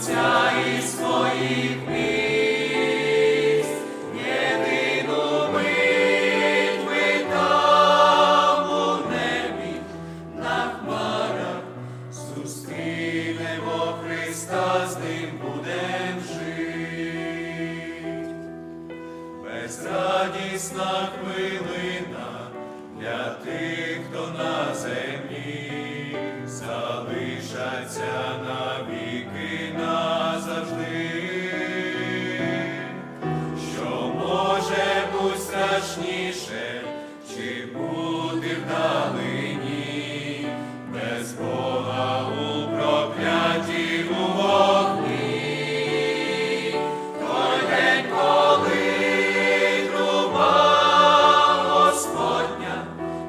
Отця і своїх місць, небі, на хмарах зустрінемо Христа, з ним будем жити. безрадісна хвилина для тих, хто нас. Чи бути вдалині, без Бога у у вогні, той день, коли Господня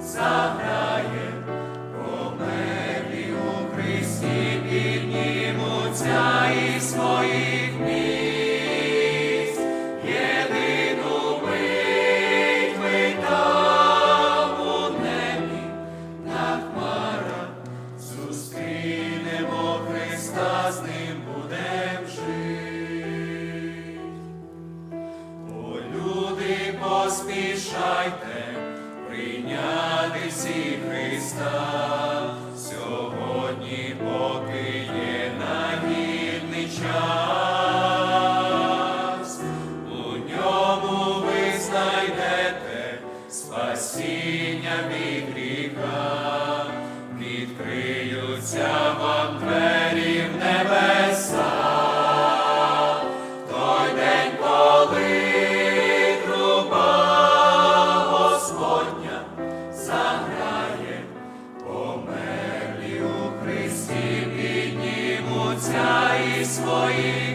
заграє, померлі у Христі піднімуться із своїх поспішайте прийняти всі Христа, сьогодні, поки є нагідний час, у ньому ви знайдете спасіння від гріха, відкриються вам двері піднімуться